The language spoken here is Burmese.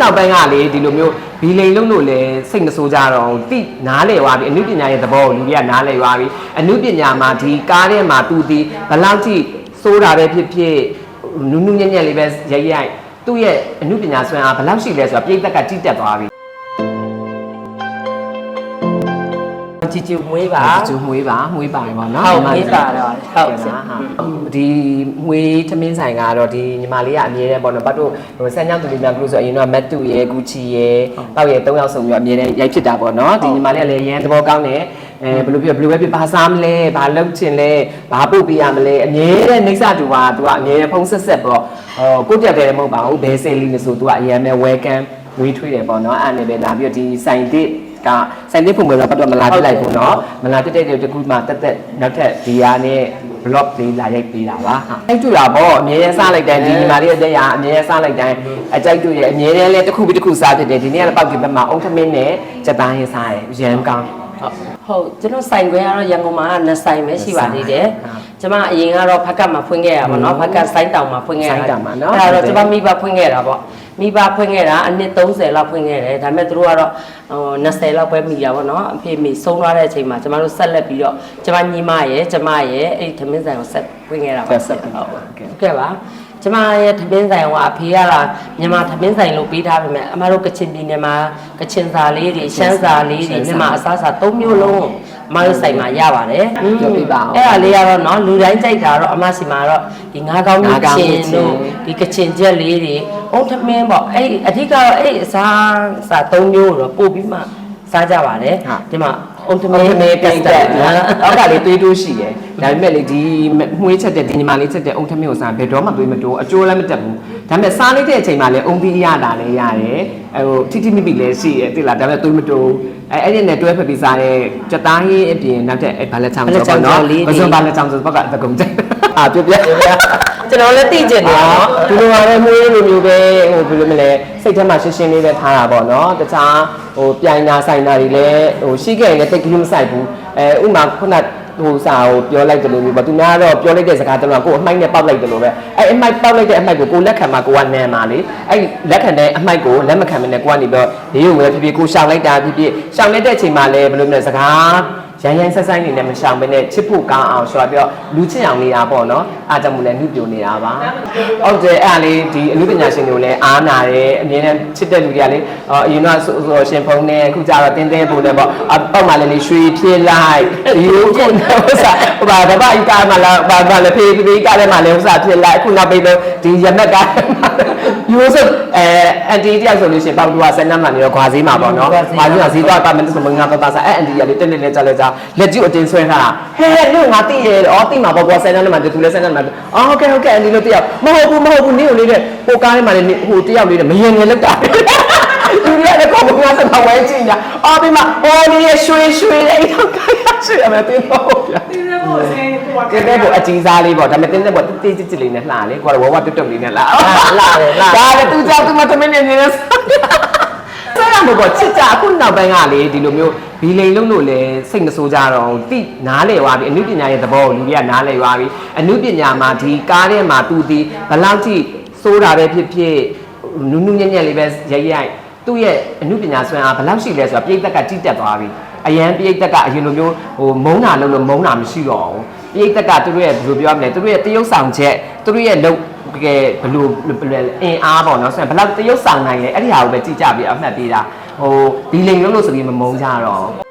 နောက်ပိုင်းကလေဒီလိုမျိုးဘီလိန်လုံးလို့လေစိတ်မဆိုးကြတော့တိနားလေသွားပြီအနုပညာရဲ့သဘောကိုလူတွေကနားလေသွားပြီအနုပညာမှာဒီကားထဲမှာသူဒီဘယ်လောက်ထိစိုးတာပဲဖြစ်ဖြစ်နူးနူးညံ့ညံ့လေးပဲရိုက်ရိုက်သူ့ရဲ့အနုပညာစွမ်းအားဘယ်လောက်ရှိလဲဆိုတာပြိတ္တကတိတက်သွားပြီကြည်ကြည်မွေးပါကျူမွေးပါမွေးပါတယ်ပေါ့နော်ဟုတ်မွေးပါတော့ဟုတ်ကဲ့ပါဟာ ဒီမွေးသမင်းဆိုင်ကတော့ဒီညီမလေးကအမြဲတမ်းပေါ့နော်ဘတ်တို့ဟိုဆန်းချောင်းသူလေးများကလို့ဆိုအရင်တော့မတ်တူရဲ့ဂူချီရဲ့တောက်ရဲ့၃ယောက်စုံပြီးတော့အမြဲတမ်းရိုက်ဖြစ်တာပေါ့နော်ဒီညီမလေးကလည်းရန်သဘောကောင်းတယ်အဲဘယ်လိုပြောဘယ်လိုပဲဖြစ်ဘာစားမလဲဘာလုပ်ချင်လဲဘာပုတ်ပေးရမလဲအမြဲတမ်းနှိမ့်စတူပါသူကအမြဲတမ်းဖုန်းဆက်ဆက်ပေါ့ဟောကိုတက်တယ်မဟုတ်ပါဘူးဘယ်စိတ်လေးလဲဆိုသူကအရင်ပဲ welcome ဝေးထွေးတယ်ပေါ့နော်အဲ့အနေပဲလာပြီးတော့ဒီဆိုင်တစ်ကဆိုင်တစ်ပုံမှန်တော့ပတ်တော့မလာပြလိုက်ဘူးเนาะမလာပြတဲ့တကူမှတက်တက်နောက်ထပ်ဒီဟာနဲ့ blog လေးလာရိုက်ပေးတာပါဟာအဲ့တူတာပေါ့အမြဲတမ်းစားလိုက်တိုင်းဒီညီမလေးရဲ့တက်ရအမြဲတမ်းစားလိုက်တိုင်းအကြိုက်တူရဲ့အမြဲတမ်းလဲတစ်ခုပြီးတစ်ခုစားဖြစ်တယ်ဒီနေ့ကလည်းပောက်ဒီဘက်မှာအုံထမင်းနဲ့စက်သားရင်းစားတယ်ရမ်းကောင်းဟုတ်ကျွန်တော်ဆိုင်ခွဲကတော့ရန်ကုန်မှာနှစ်ဆိုင်ပဲရှိပါသေးတယ်ဟုတ်ကျွန်မအရင်ကတော့ဖက်ကတ်မှာဖွင့်ခဲ့ရပါတော့ဖက်ကတ်စိုင်းတောင်မှာဖွင့်ခဲ့စိုင်းတောင်မှာနော်အဲ့ဒါတော့ကျွန်မမိဘဖွင့်ခဲ့တာပေါ့မိဘဖွင့်ခဲ့တာအနည်း30လောက်ဖွင့်ခဲ့တယ်ဒါပေမဲ့သူတို့ကတော့ဟို20လောက်ပဲမိတာပေါ့နော်အဖေမိဆုံးသွားတဲ့အချိန်မှာကျွန်မတို့ဆက်လက်ပြီးတော့ကျွန်မညီမရဲ့ကျွန်မရဲ့အဲ့ဒီသမင်းဆိုင်ကိုဆက် ဖွင့်ခဲ့တာပါဆက်ပြီးဟုတ်ဟုတ်ကဲ့ဟုတ်ကဲ့ပါကျမရဲ့သမင်းဆိုင်ကအဖေကလာမြန်မာသမင်းဆိုင်လို့ပေးထားပါမယ်အမတို့ကချင်ပြည်နယ်မှာကချင်စာလေးတွေရှမ်းစာလေးတွေမြန်မာအစားအစာ၃မျိုးလုံးအမတို့ဆိုင်မှာရပါတယ်ပြောပြပါဦးအဲ့ဒါလေးကတော့နော်လူတိုင်းကြိုက်တာတော့အမစီမှာတော့ဒီငါးကောင်းငါးကြီးကောင်းချကြီးင်ချင်တို့ဒီကချင်ချက်လေးတွေအုံးသမင်းပေါ့အဲ့အဓိကတော့အဲ့အစားအစာ၃မျိုးတော့ပို့ပြီးမှစားကြပါတယ်ဟုတ်ဒီမှာ အုံးသမမင်းင်းမေပြတ်တက်နော်အောက်ကလေးသွေးတိုးရှိတယ်ဒါပေမဲ့လေဒီမှွေးချက်တဲ့ဒီညီမလေးချက်တဲ့အုံထမင်းကိုစားဘယ်တော့မှသွေးမတိုးအကျိုးလည်းမတက်ဘူးဒါပေမဲ့စားလိုက်တဲ့အချိန်မှာလည်းအုံသီးရတာလည်းရတယ်အဲဟိုထိထိမိမိလည်းရှိတယ်တိလားဒါပေမဲ့သွေးမတိုးအဲအဲ့ဒီနဲ့တွဲဖက်ပြီးစားတဲ့ကြက်သားဟင်းအပြင်နောက်တဲ့အဲဘာလက်ချောင်းဆိုပေါ့နော်ဘစွန်ဘာလက်ချောင်းဆိုဘက်ကသကုံကျအာပြပြ ကျွန်တော်လည်းသိကျင်တယ်နော်ဒီလိုပါပဲမွေးလိုမျိုးပဲဟိုဘယ်လိုမလဲစိတ်ထဲမှာရှင်းရှင်းလေးပဲထားတာပေါ့နော်တခြားဟိုပြိုင်နာဆိုင်နာတွေလည်းဟိုရှိခဲ့ရင်လည်းတိတ်ကလေးမဆိုင်ဘူးအဲဥမာခုနဟိုစာကိုပြောလိုက်တယ်လို့မျိုးပေါ့သူများတော့ပြောလိုက်တဲ့စကားတလုံးကကိုယ်အမိုက်နဲ့ပောက်လိုက်တယ်လို့ပဲအဲအမိုက်ပောက်လိုက်တဲ့အမိုက်ကိုကိုယ်လက်ခံမှာကိုကနမ်းပါလေအဲလက်ခံတဲ့အမိုက်ကိုလက်မခံမနဲ့ကိုကနေပြီးတော့ရေုံပဲဖြစ်ဖြစ်ကိုရှောင်လိုက်တာဖြစ်ဖြစ်ရှောင်လိုက်တဲ့အချိန်မှာလည်းဘယ်လိုမျိုးလဲစကား ရန်ရန်ဆက်ဆိုင်နေနဲ့မရှောင်ဘဲနဲ့ချစ်ဖို့ကောင်းအောင်ဆိုတော့လူချစ်အောင်နေတာပေါ့နော်အားကြောင့်မို့လဲနှုတ်ပြနေတာပါဟုတ်တယ်အဲ့ဒါလေးဒီအမှုပညာရှင်တွေကိုလည်းအားနာတယ်အမြဲတမ်းချစ်တဲ့လူတွေကလေအော်အရင်ကဆိုဆိုရှင်ဖုံးနဲ့အခုကျတော့တင်းတင်းပုံနဲ့ပေါ့အပေါက်မှလည်းလေရွှေဖြစ်လိုက်ဒီလိုခုနဥစားဟိုပါတပတ်ဤကားမှလာပါပါလေဖေးဖေးကားထဲမှာလည်းဥစားဖြစ်လိုက်အခုနောက်ပြီးတော့ဒီရမက်ကား ယူဆိုအဲအန်တီတယောက်ဆိုလို့ရှင်ပေါက်တူကဆယ်နမ်းမှနေတော့ခွာစည်းမှာပေါ့နော်ခွာစည်းကဈေးတော့ပါမယ်ဆိုမငါပါပါစားအဲအန်တီကလေတက်နေလဲကြလဲကြလက်ကျုပ်အတင်းဆွဲထားတာဟဲ့လို့ငါသိတယ်ဩသိမှာပေါ့ကွာဆယ်နမ်းမှတူလဲဆယ်နမ်းမှအော်ဟုတ်ကဲ့ဟုတ်ကဲ့အန်တီလို့သိရမဟုတ်ဘူးမဟုတ်ဘူးနင်းကိုလေးတဲ့ဟိုကားထဲမှာလေဟိုတယောက်လေးတဲ့မရင်ငယ်လောက်တာသူရတဲ့ကောကငါစတော့ဝဲကြည့်ညာအော်ပြီးမှဟိုဒီရွှေရွှေအဲ့တော့ကား ရွှေအမေတင်းတော့ဗျာတင်းတဲ့ပေါ်ဆေးကိုကတင်းတဲ့ပေါ်အကြီးစားလေးပေါ့ဒါပေမဲ့တင်းတဲ့ပေါ်တေးကြစ်ကြစ်လေးနဲ့လှလေကိုကဝဝတွတ်တွတ်လေးနဲ့လှလှတယ်လှဒါလည်းသူကြောင့်သူမသမင်းနေနေဆရာမပေါ့ချစ်ကြအခုနောက်ပိုင်းကလေဒီလိုမျိုးဘီလိန်လုံးလို့လေစိတ်မဆိုးကြတော့တိနားလေသွားပြီအနုပညာရဲ့သဘောကိုလူတွေကနားလေသွားပြီအနုပညာမှာဒီကားထဲမှာသူဒီဘယ်လောက်ထိစိုးတာပဲဖြစ်ဖြစ်နူးနူးညံ့ညံ့လေးပဲရိုက်ရိုက်သူ့ရဲ့အနုပညာစွမ်းအားဘယ်လောက်ရှိလဲဆိုတာပြိတ္တကတိတက်သွားပြီ အရန်ပြိတ္တကအရင်လိုမျိုးဟိုမုန်းတာလို့လို့မုန်းတာမရှိတော့ဘူးပြိတ္တကသူတို့ရဲ့ဘယ်လိုပြောရမလဲသူတို့ရဲ့တရုပ်ဆောင်ချက်သူတို့ရဲ့လုံတကယ်ဘယ်လိုဘယ်လိုအင်အားပေါ့နော်ဆိုရင်ဘယ်လောက်တရုပ်ဆောင်နိုင်လဲအဲ့ဒီဟာကိုပဲကြည့်ကြပြီးအမှတ်ပေးတာဟိုဒီလိန်လုံးလို့ဆိုပြီးမမုန်းကြတော့